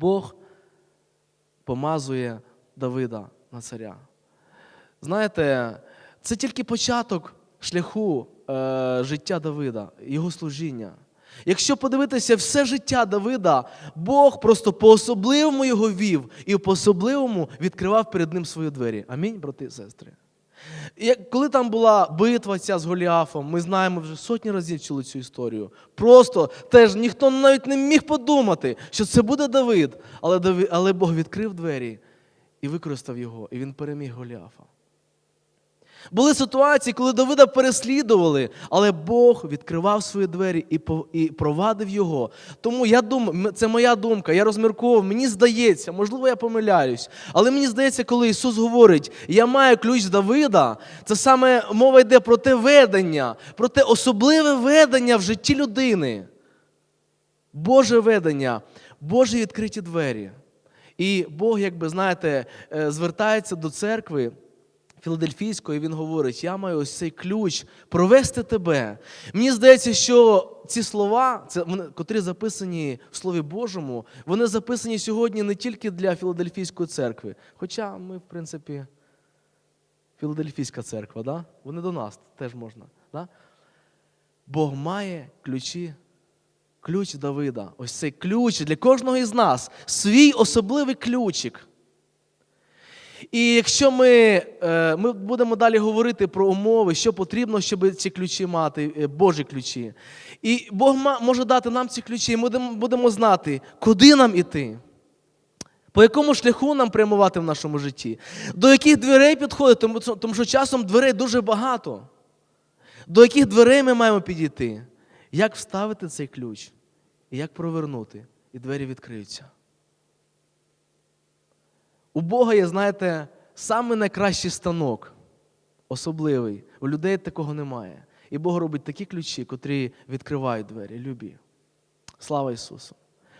Бог помазує Давида на царя. Знаєте, це тільки початок шляху е, життя Давида, його служіння. Якщо подивитися все життя Давида, Бог просто по-особливому його вів і по-особливому відкривав перед ним свої двері. Амінь, брати і сестри. І коли там була битва ця з Голіафом, ми знаємо вже сотні разів чули цю історію. Просто теж ніхто навіть не міг подумати, що це буде Давид. Але, але Бог відкрив двері і використав його, і він переміг Голіафа. Були ситуації, коли Давида переслідували, але Бог відкривав свої двері і провадив його. Тому я думаю, це моя думка, я розмірковував, мені здається, можливо, я помиляюсь, але мені здається, коли Ісус говорить, я маю ключ Давида, це саме мова йде про те ведення, про те особливе ведення в житті людини. Боже ведення, Божі відкриті двері. І Бог, якби знаєте, е, звертається до церкви Філадельфійської, він говорить: я маю ось цей ключ провести тебе. Мені здається, що ці слова, це котрі записані в Слові Божому, вони записані сьогодні не тільки для Філадельфійської церкви. Хоча ми, в принципі, Філадельфійська церква, да? вони до нас теж можна. Да? Бог має ключі ключ Давида. Ось цей ключ для кожного із нас, свій особливий ключик. І якщо ми, е, ми будемо далі говорити про умови, що потрібно, щоб ці ключі мати, е, Божі ключі. І Бог може дати нам ці ключі, і ми будемо, знати, куди нам іти. По якому шляху нам прямувати в нашому житті? До яких дверей підходити, тому що часом дверей дуже багато. До яких дверей ми маємо підійти? Як вставити цей ключ? І як провернути? І двері відкриються. У Бога є, знаєте, саме найкращий станок, особливий. У людей такого немає. І Бог робить такі ключі, котрі відкривають двері, любі. Слава Ісусу!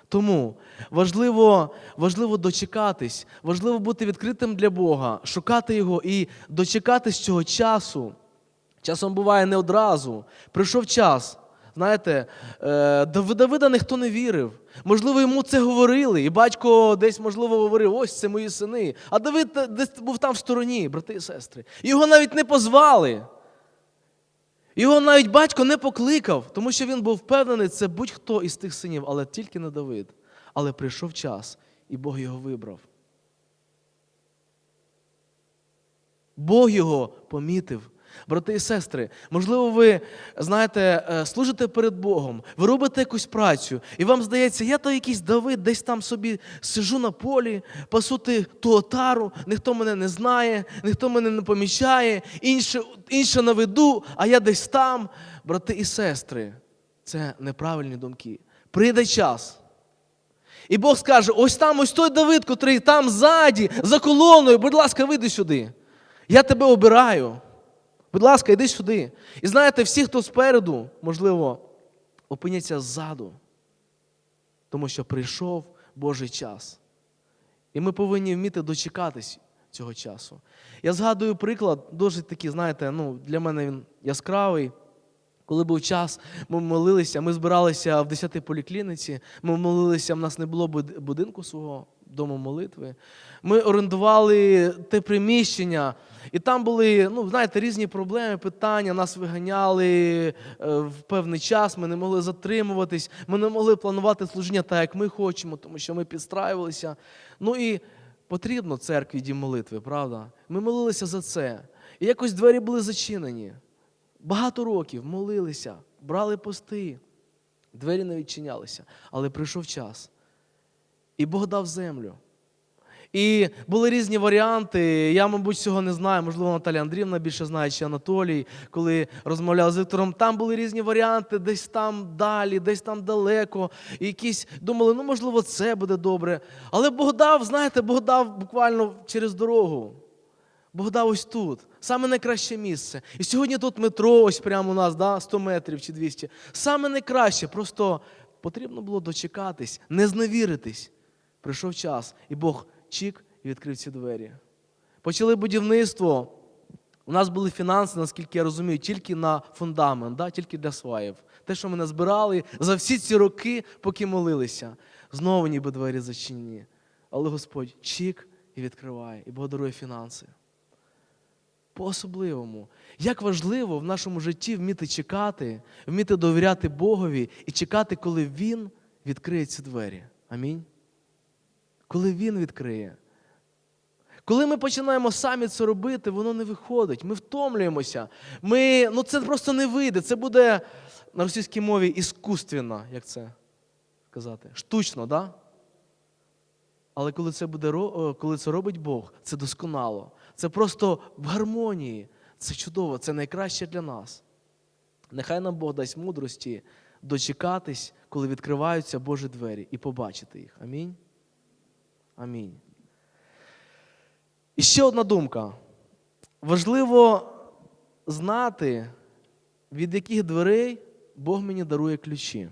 Тому важливо, важливо дочекатись, важливо бути відкритим для Бога, шукати Його і дочекатись цього часу. Часом буває не одразу. Прийшов час. Знаєте, е, до Давида ніхто не вірив. Можливо, йому це говорили, і батько десь, можливо, говорив: ось це мої сини. А Давид десь був там в стороні, брати і сестри. Його навіть не позвали. Його навіть батько не покликав, тому що він був впевнений, це будь-хто із тих синів, але тільки не Давид. Але прийшов час, і Бог його вибрав. Бог його помітив. Брати і сестри, можливо, ви знаєте, е, служите перед Богом, ви робите якусь працю, і вам здається, я то якийсь Давид, десь там собі сижу на полі, пасу ту отару, ніхто мене не знає, ніхто мене не помічає, інше, інше на виду, а я десь там. Брати і сестри, це неправильні думки. Прийде час. І Бог скаже: ось там, ось той Давид, котрий там ззаді, за колоною, будь ласка, вийди сюди. Я тебе обираю. Будь ласка, йди сюди. І знаєте, всі, хто спереду, можливо, опиняться ззаду, тому що прийшов Божий час. І ми повинні вміти дочекатись цього часу. Я згадую приклад, дуже такий, знаєте, ну, для мене він яскравий. Коли був час, ми молилися, ми збиралися в 10-й поліклініці, ми молилися, в нас не було будинку свого дому молитви. Ми орендували те приміщення, і там були, ну, знаєте, різні проблеми, питання, нас виганяли е, в певний час, ми не могли затримуватись, ми не могли планувати служіння так, як ми хочемо, тому що ми підстраювалися. Ну і потрібно церкві дім молитви, правда? Ми молилися за це. І якось двері були зачинені. Багато років молилися, брали пости, двері не відчинялися, але прийшов час. І Бог дав землю. І були різні варіанти. Я, мабуть, цього не знаю. Можливо, Наталя Андріївна більше знає, чи Анатолій, коли розмовляв з Віктором. Там були різні варіанти, десь там далі, десь там далеко. І якісь думали, ну, можливо, це буде добре. Але Бог дав, знаєте, Бог дав буквально через дорогу. Бог дав ось тут, саме найкраще місце. І сьогодні тут метро, ось прямо у нас, да, 100 метрів чи 200. Саме найкраще, просто потрібно було дочекатись, не зневіритись. Прийшов час, і Бог чік і відкрив ці двері. Почали будівництво. У нас були фінанси, наскільки я розумію, тільки на фундамент, да, тільки для сваїв. Те, що ми назбирали за всі ці роки, поки молилися. Знову ніби двері зачинені. Але Господь чік і відкриває, і Бог дарує фінанси. По-особливому. Як важливо в нашому житті вміти чекати, вміти довіряти Богові і чекати, коли Він відкриє ці двері. Амінь. Коли Він відкриє. Коли ми починаємо самі це робити, воно не виходить. Ми втомлюємося. Ми, ну це просто не вийде. Це буде на російській мові іскусственно, як це сказати? Штучно, да? Але коли це буде коли це робить Бог, це досконало. Це просто в гармонії. Це чудово, це найкраще для нас. Нехай нам Бог дасть мудрості дочекатись, коли відкриваються Божі двері, і побачити їх. Амінь. Амінь. І ще одна думка. Важливо знати, від яких дверей Бог мені дарує ключі.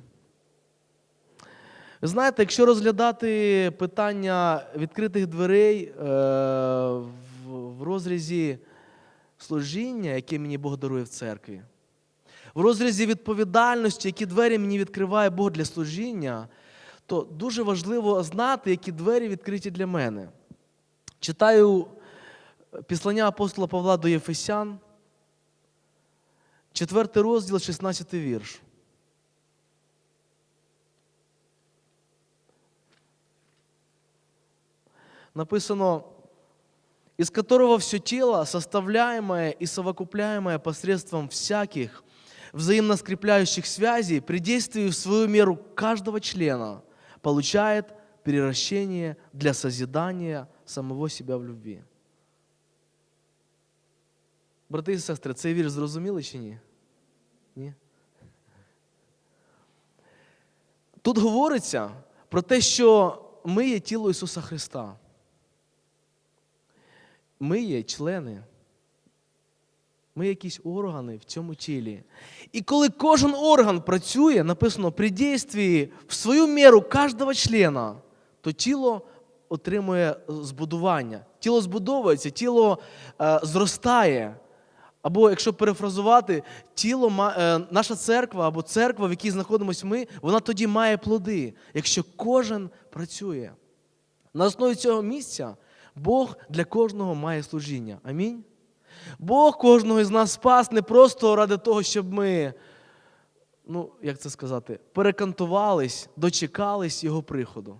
Ви знаєте, якщо розглядати питання відкритих дверей е, в, розрізі служіння, яке мені Бог дарує в церкві, в розрізі відповідальності, які двері мені відкриває Бог для служіння, то дуже важливо знати, які двері відкриті для мене. Читаю післання апостола Павла до Єфесян, 4 розділ, 16 вірш. Написано, из которого все тело, составляемое и совокупляемое посредством всяких взаимно скрепляющих связей, при действии в свою меру каждого члена, получает переращение для созидания самого себя в любви. Брати і сестри, цей вірш зрозуміли чи ні? Ні? Тут говориться про те, що ми є тіло Ісуса Христа. Ми є члени. Ми якісь органи в цьому тілі. І коли кожен орган працює, написано при дійстві в свою міру кожного члена, то тіло отримує збудування. Тіло збудовується, тіло е, зростає. Або, якщо перефразувати, тіло, е, наша церква або церква, в якій знаходимося ми, вона тоді має плоди, якщо кожен працює. На основі цього місця Бог для кожного має служіння. Амінь. Бог кожного із нас спас не просто ради того, щоб ми, ну, як це сказати, перекантувались, дочекались Його приходу.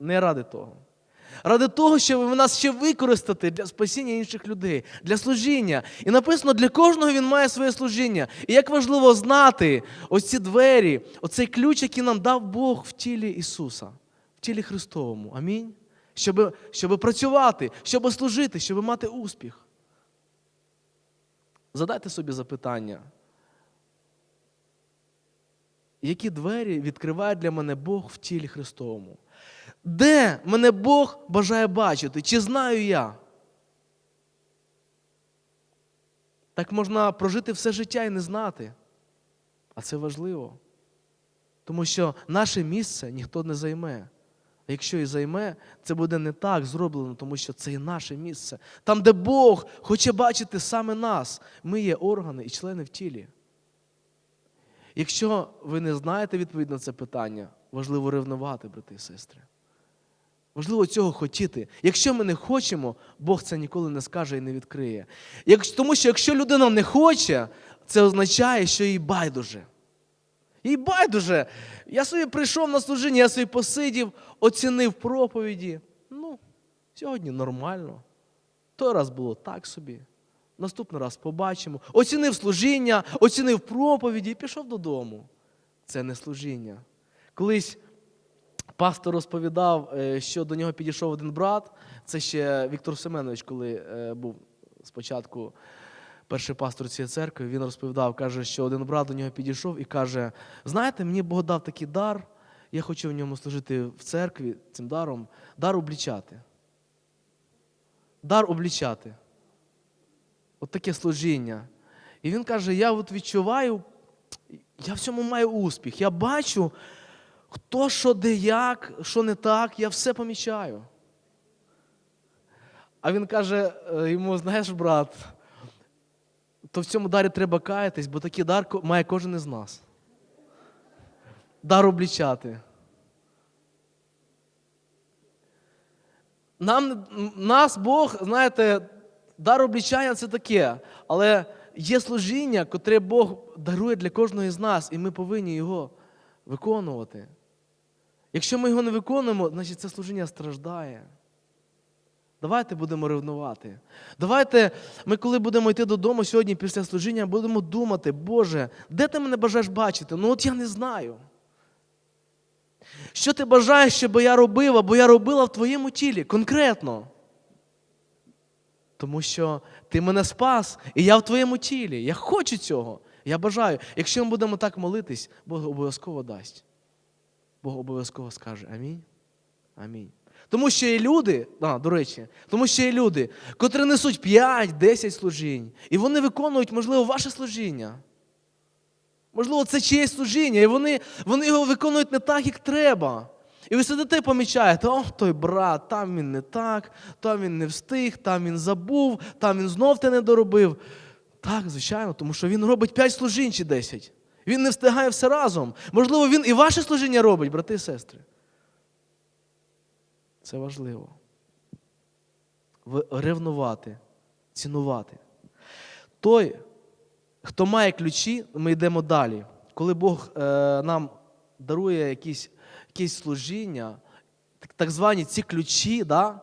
Не ради того. Ради того, щоб нас ще використати для спасіння інших людей, для служіння. І написано, для кожного він має своє служіння. І як важливо знати ось ці двері, оцей ключ, який нам дав Бог в тілі Ісуса, в тілі Христовому. Амінь. Щоб, щоб працювати, щоб служити, щоб мати успіх. Задайте собі запитання. Які двері відкриває для мене Бог в тілі Христовому? Де мене Бог бажає бачити? Чи знаю я? Так можна прожити все життя і не знати. А це важливо. Тому що наше місце ніхто не займе. Якщо і займе, це буде не так зроблено, тому що це і наше місце. Там, де Бог хоче бачити саме нас, ми є органи і члени в тілі. Якщо ви не знаєте відповідь на це питання, важливо ревнувати, брати і сестри. Важливо цього хотіти. Якщо ми не хочемо, Бог це ніколи не скаже і не відкриє. Тому що якщо людина не хоче, це означає, що їй байдуже. Їй байдуже. Я собі прийшов на служіння, я собі посидів, оцінив проповіді. Ну, сьогодні нормально. Той раз було так собі. Наступний раз побачимо. Оцінив служіння, оцінив проповіді і пішов додому. Це не служіння. Колись пастор розповідав, е, що до нього підійшов один брат. Це ще Віктор Семенович, коли е, був спочатку перший пастор цієї церкви, він розповідав, каже, що один брат до нього підійшов і каже: знаєте, мені Бог дав такий дар, я хочу в ньому служити в церкві цим даром, дар облічати. Дар облічати. От таке служіння. І він каже: я от відчуваю, я в цьому маю успіх. Я бачу, хто що де як, що не так, я все помічаю. А він каже е, йому: знаєш, брат, то в цьому дарі треба каятись, бо такий дар має кожен із нас. Дар облічати. Нам, Нас Бог, знаєте, дар облічання це таке, але є служіння, котре Бог дарує для кожного з нас, і ми повинні його виконувати. Якщо ми його не виконуємо, значить це служіння страждає. Давайте будемо ревнувати. Давайте ми, коли будемо йти додому сьогодні після служіння, будемо думати, Боже, де ти мене бажаєш бачити? Ну от я не знаю. Що ти бажаєш, щоб я робив, або я робила в твоєму тілі конкретно? Тому що ти мене спас, і я в твоєму тілі. Я хочу цього. Я бажаю. Якщо ми будемо так молитись, Бог обов'язково дасть. Бог обов'язково скаже Амінь. Амінь. Тому що є люди, а, до речі, тому що є люди, котрі несуть 5-10 служінь, і вони виконують, можливо, ваше служіння. Можливо, це чиєсь служіння, і вони, вони його виконують не так, як треба. І ви сидите і помічаєте, о, той брат, там він не так, там він не встиг, там він забув, там він знов те не доробив. Так, звичайно, тому що він робить 5 служінь чи 10. Він не встигає все разом. Можливо, він і ваше служіння робить, брати і сестри. Це важливо. Ревнувати, цінувати. Той, хто має ключі, ми йдемо далі. Коли Бог е, нам дарує якісь, якісь служіння, так, так звані ці ключі да,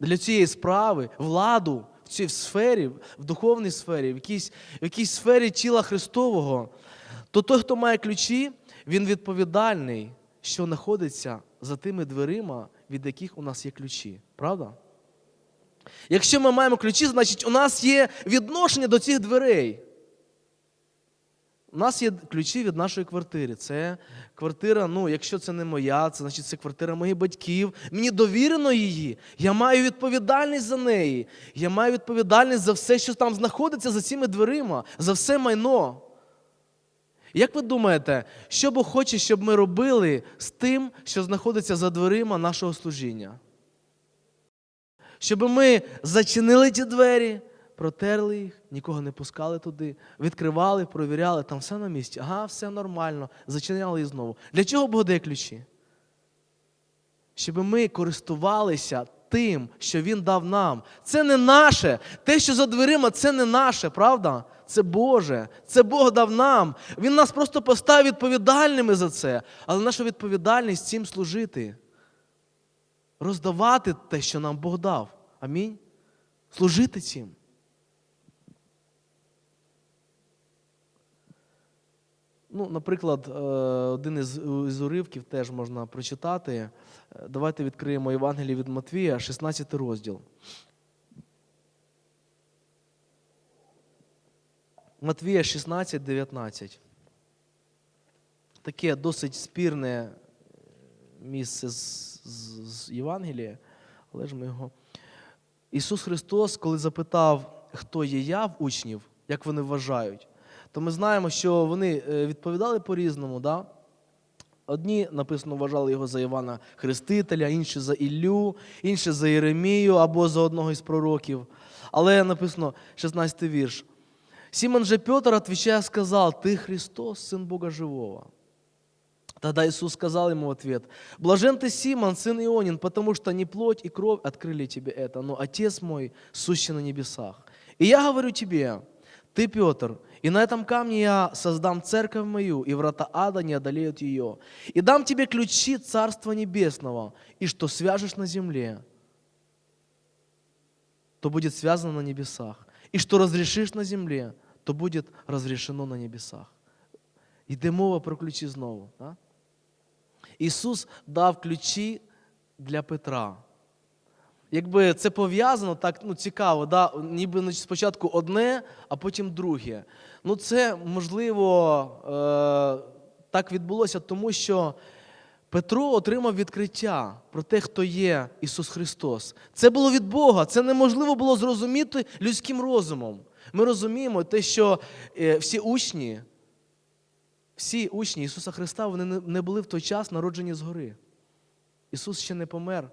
для цієї справи, владу в цій сфері, в духовній сфері, в якійсь, в якійсь сфері тіла Христового, то той, хто має ключі, він відповідальний, що знаходиться за тими дверима, від яких у нас є ключі. Правда? Якщо ми маємо ключі, значить у нас є відношення до цих дверей. У нас є ключі від нашої квартири. Це квартира, ну, якщо це не моя, це значить це квартира моїх батьків. Мені довірено її. Я маю відповідальність за неї. Я маю відповідальність за все, що там знаходиться за цими дверима, за все майно. Як ви думаєте, що Бог хоче, щоб ми робили з тим, що знаходиться за дверима нашого служіння? Щоб ми зачинили ті двері, протерли їх, нікого не пускали туди, відкривали, провіряли, там все на місці. Ага, все нормально, зачиняли і знову. Для чого Бог дає ключі? Щоб ми користувалися тим, що Він дав нам. Це не наше. Те, що за дверима, це не наше, правда? Це Боже. Це Бог дав нам. Він нас просто поставив відповідальними за це. Але наша відповідальність цим служити. Роздавати те, що нам Бог дав. Амінь. Служити цим. Ну, наприклад, е, один із, уривків теж можна прочитати. Е, Давайте відкриємо Євангеліє від Матвія, 16 розділ. Матвія 16, 19. Таке досить спірне місце з, з, з Євангелія, але ж ми його. Ісус Христос, коли запитав, хто є я в учнів, як вони вважають, то ми знаємо, що вони е, відповідали по-різному. Да? Одні, написано, вважали його за Івана Хрестителя, інші за Іллю, інші за Єремію або за одного із пророків. Але написано 16 вірш. Симон же Петр, отвечая, сказал, «Ты Христос, Сын Бога Живого». Тогда Иисус сказал ему в ответ, «Блажен ты, Симон, сын Ионин, потому что не плоть и кровь открыли тебе это, но Отец мой, сущий на небесах. И я говорю тебе, ты, Петр, и на этом камне я создам церковь мою, и врата ада не одолеют ее. И дам тебе ключи Царства Небесного, и что свяжешь на земле, то будет связано на небесах. И что разрешишь на земле, то будет разрешено на небесах. Йде мова про ключі знову. Да? Ісус дав ключі для Петра. Якби це пов'язано, так ну, цікаво, да? ніби спочатку одне, а потім друге. Ну, це можливо е- так відбулося, тому що Петро отримав відкриття про те, хто є Ісус Христос. Це було від Бога, це неможливо було зрозуміти людським розумом. Ми розуміємо те, що е, всі учні, всі учні Ісуса Христа, вони не- були в той час народжені згори. Ісус ще не помер.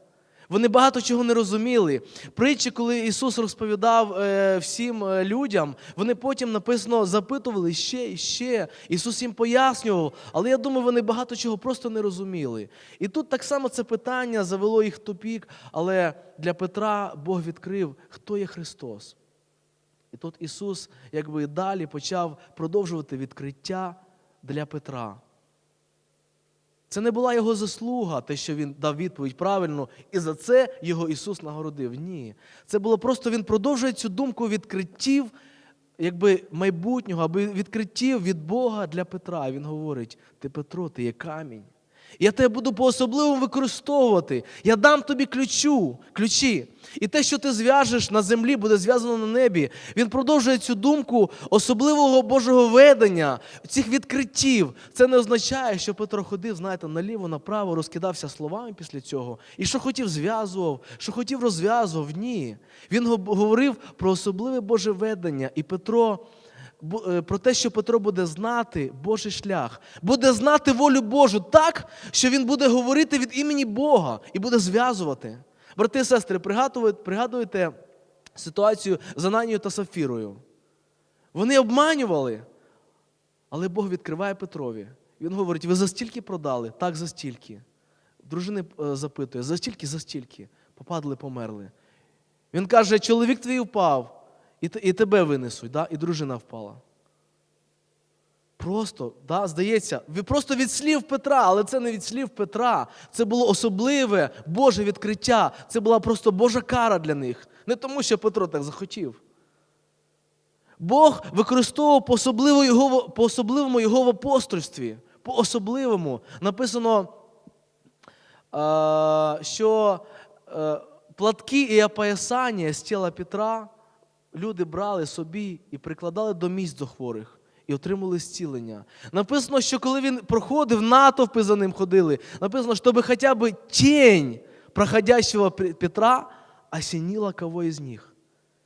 Вони багато чого не розуміли. Притчі, коли Ісус розповідав е, всім е, людям, вони потім написано запитували ще і ще. Ісус їм пояснював, але я думаю, вони багато чого просто не розуміли. І тут так само це питання завело їх в тупік, але для Петра Бог відкрив, хто є Христос. І тут Ісус, якби далі почав продовжувати відкриття для Петра. Це не була його заслуга, те, що він дав відповідь правильно, і за це його Ісус нагородив. Ні. Це було просто Він продовжує цю думку відкриттів, якби майбутнього, аби відкриттів від Бога для Петра. Він говорить: ти Петро, ти є камінь. Я тебе буду по-особливому використовувати. Я дам тобі ключу, ключі. І те, що ти зв'яжеш на землі, буде зв'язано на небі. Він продовжує цю думку особливого Божого ведення, цих відкриттів. Це не означає, що Петро ходив, знаєте, наліво, направо, розкидався словами після цього. І що хотів, зв'язував, що хотів, розв'язував. Ні. Він говорив про особливе Боже ведення. І Петро про те, що Петро буде знати Божий шлях, буде знати волю Божу так, що він буде говорити від імені Бога і буде зв'язувати. Брати і сестри, пригадуєте, ситуацію з Ананією та Сафірою. Вони обманювали, але Бог відкриває Петрові. Він говорить: ви за стільки продали? Так, за стільки. Дружини е, запитує, за стільки, за стільки. Попадали, померли. Він каже: чоловік твій впав, і, і тебе винесуть, да? і дружина впала. Просто, да, здається, просто від слів Петра, але це не від слів Петра. Це було особливе Боже відкриття. Це була просто Божа кара для них. Не тому, що Петро так захотів. Бог використовував по особливому його, по особливому його в апостольстві. По особливому. Написано, що е, платки і опоясання з тіла Петра люди брали собі і прикладали до місць до хворих. І отримали зцілення. Написано, що коли він проходив, натовпи за ним ходили. Написано, щоб хоча б тінь проходящего Пе- Петра осінила кого із них.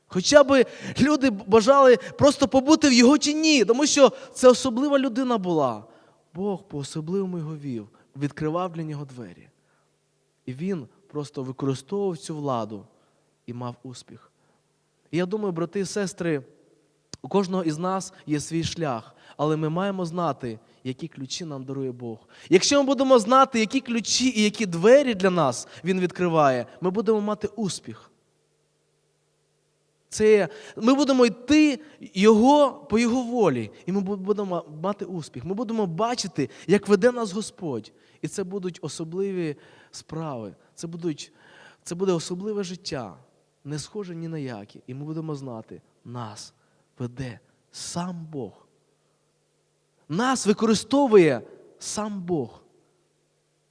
Хоча б люди бажали просто побути в його тіні, тому що це особлива людина була. Бог по-особливому його вів, відкривав для нього двері. І він просто використовував цю владу і мав успіх. І я думаю, брати і сестри, у кожного із нас є свій шлях, але ми маємо знати, які ключі нам дарує Бог. Якщо ми будемо знати, які ключі і які двері для нас Він відкриває, ми будемо мати успіх. Це ми будемо йти його, по Його волі, і ми будемо мати успіх. Ми будемо бачити, як веде нас Господь. І це будуть особливі справи. Це, будуть, це буде особливе життя, не схоже ні на які. І ми будемо знати, нас веде сам Бог. Нас використовує сам Бог.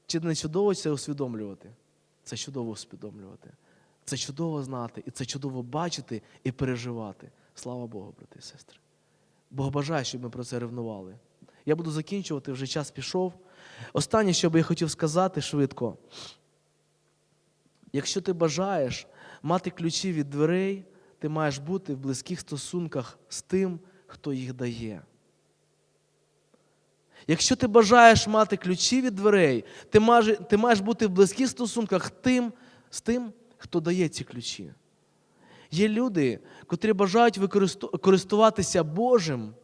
Чи не чудово це усвідомлювати? Це чудово усвідомлювати. Це чудово знати, і це чудово бачити і переживати. Слава Богу, брати і сестри. Бог бажає, щоб ми про це ревнували. Я буду закінчувати, вже час пішов. Останнє, що би я хотів сказати швидко. Якщо ти бажаєш мати ключі від дверей, ти маєш бути в близьких стосунках з тим, хто їх дає. Якщо ти бажаєш мати ключі від дверей, ти маєш, ти маєш бути в близьких стосунках тим, з тим, хто дає ці ключі. Є люди, котрі бажають користуватися Божим,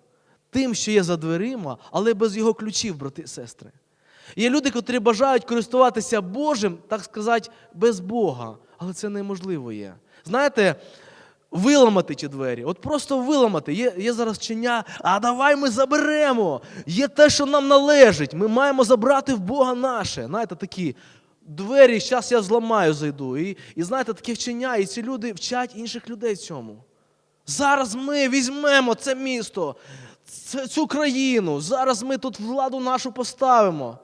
тим, що є за дверима, але без його ключів, брати і сестри. Є люди, котрі бажають користуватися Божим, так сказати, без Бога, але це неможливо є. Знаєте, виламати ті двері, от просто виламати. Є, є зараз чиня, а давай ми заберемо. Є те, що нам належить. Ми маємо забрати в Бога наше. Знаєте, такі двері, зараз я зламаю, зайду. І, і знаєте, таке вчення, і ці люди вчать інших людей цьому. Зараз ми візьмемо це місто, цю країну. Зараз ми тут владу нашу поставимо.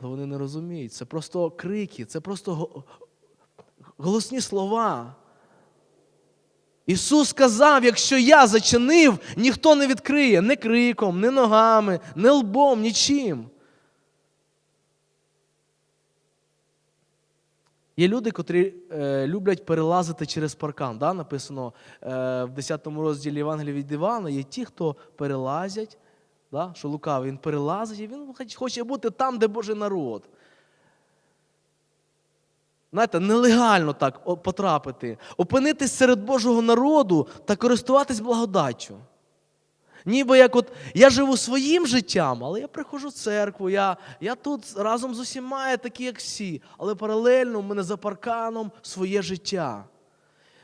Але вони не розуміють. Це просто крики, це просто голосні слова. Ісус сказав: якщо я зачинив, ніхто не відкриє ні криком, ні ногами, ні лбом, нічим. Є люди, котрі е, люблять перелазити через паркан. Да? Написано е, в 10 розділі Євангелія від Івана, є ті, хто перелазять, да? що лукавий, він перелазить, і він хоче бути там, де Божий народ. Знаєте, нелегально так потрапити, опинитись серед Божого народу та користуватись благодаттю. Ніби як от я живу своїм життям, але я приходжу в церкву, я, я тут разом з усіма я такий, як всі, але паралельно в мене за парканом своє життя.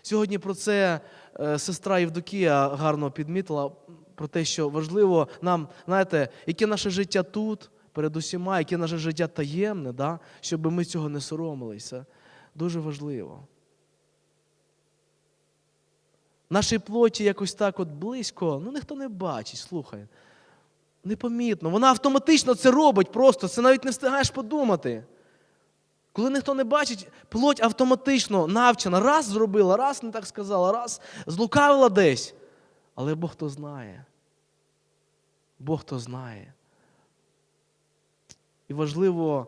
Сьогодні про це е, сестра Євдокія гарно підмітила, про те, що важливо нам, знаєте, яке наше життя тут, перед усіма, яке наше життя таємне, да? щоб ми цього не соромилися. Дуже важливо. Нашій плоті якось так от близько, ну ніхто не бачить, слухай. Непомітно. Вона автоматично це робить просто, це навіть не встигаєш подумати. Коли ніхто не бачить, плоть автоматично навчена, раз зробила, раз не так сказала, раз злукавила десь. Але Бог то знає. Бог то знає. І важливо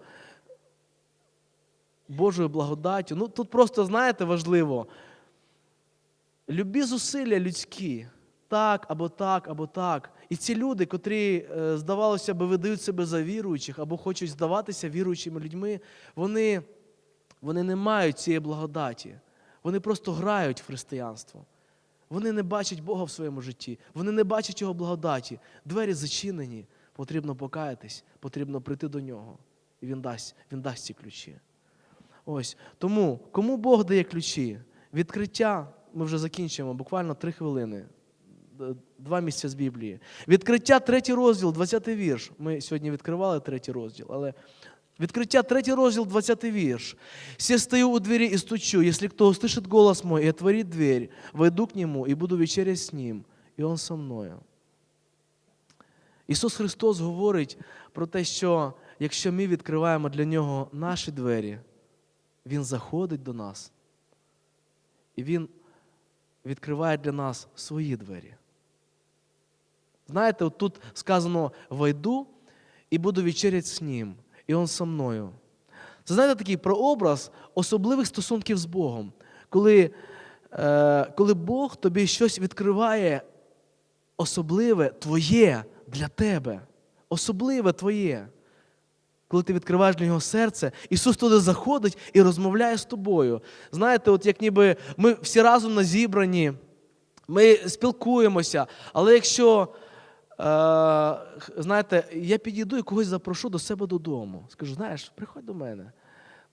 Божою благодаттю. Ну тут просто, знаєте, важливо. Любі зусилля людські, так або так, або так. І ці люди, котрі, е, здавалося би, видають себе за віруючих або хочуть здаватися віруючими людьми, вони, вони не мають цієї благодаті. Вони просто грають в християнство. Вони не бачать Бога в своєму житті, вони не бачать його благодаті. Двері зачинені, потрібно покаятись, потрібно прийти до нього. І він дасть, він дасть ці ключі. Ось тому, кому Бог дає ключі? Відкриття, ми вже закінчуємо, буквально три хвилини. Два місця з Біблії. Відкриття, третій розділ, 20 вірш. Ми сьогодні відкривали третій розділ, але відкриття, третій розділ, 20 вірш. «Се стою у двери и стучу, если кто услышит голос мой и отворит дверь, войду к нему и буду вечерять с ним, и он со мною». Ісус Христос говорить про те, що якщо ми відкриваємо для Нього наші двері, Він заходить до нас, і Він відкриває для нас свої двері. Знаєте, от тут сказано «войду і буду вечерять з Ним, і Он со мною». Це знаєте такий прообраз особливих стосунків з Богом, коли, е, коли Бог тобі щось відкриває особливе твоє для тебе. Особливе твоє. Коли ти відкриваєш для нього серце, Ісус туди заходить і розмовляє з тобою. Знаєте, от як ніби ми всі разом на зібранні, ми спілкуємося, але якщо, е, знаєте, я підійду і когось запрошу до себе додому, скажу, знаєш, приходь до мене.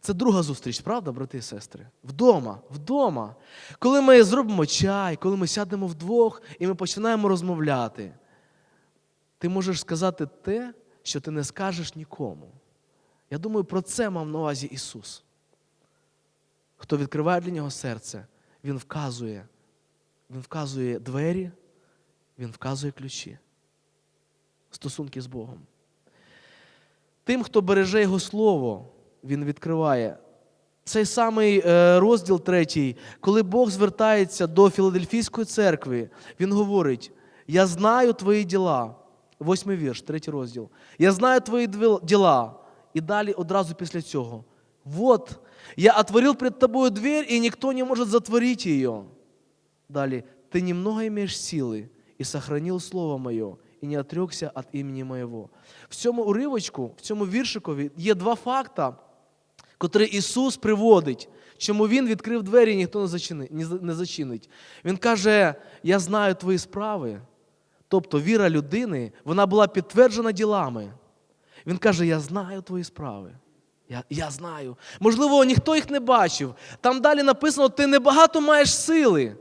Це друга зустріч, правда, брати і сестри? Вдома, вдома. Коли ми зробимо чай, коли ми сядемо вдвох і ми починаємо розмовляти, ти можеш сказати те, що ти не скажеш нікому. Я думаю, про це мав на увазі Ісус. Хто відкриває для нього серце, Він вказує. Він вказує двері, Він вказує ключі. Стосунки з Богом. Тим, хто береже Його Слово, Він відкриває. Цей самий е, розділ третій, коли Бог звертається до Філадельфійської церкви, Він говорить: Я знаю твої діла. Восьмий вірш, третій розділ. Я знаю твої діла. І далі одразу після цього. Вот, я отворил пред тобою дверь, и никто не может затворить ее. Далі, ты немного имеешь силы, и сохранил слово мое, і не отрекся від імені моєго. В цьому уривочку, в цьому віршикові є два факта, котрі Ісус приводить, чому Він відкрив двері і ніхто не зачинить. Він каже: Я знаю твої справи. Тобто віра людини, вона була підтверджена ділами. Він каже: Я знаю твої справи. Я, я знаю. Можливо, ніхто їх не бачив. Там далі написано: ти небагато маєш сили.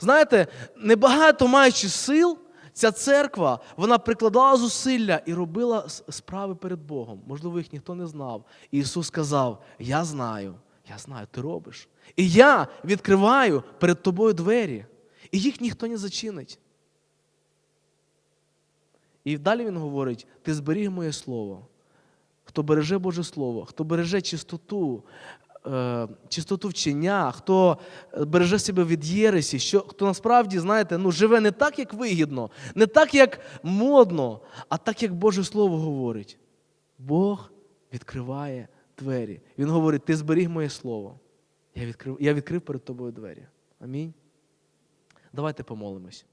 Знаєте, небагато маючи сил, ця церква вона прикладала зусилля і робила справи перед Богом. Можливо, їх ніхто не знав. І Ісус сказав: Я знаю, я знаю, ти робиш. І я відкриваю перед тобою двері, і їх ніхто не зачинить. І далі він говорить: ти зберіг моє слово. Хто береже Боже Слово, хто береже чистоту, е, чистоту вчення, хто береже себе від єресі, що, хто насправді, знаєте, ну, живе не так, як вигідно, не так, як модно, а так, як Боже Слово говорить. Бог відкриває двері. Він говорить: ти зберіг моє слово. Я відкрив, я відкрив перед тобою двері. Амінь. Давайте помолимось.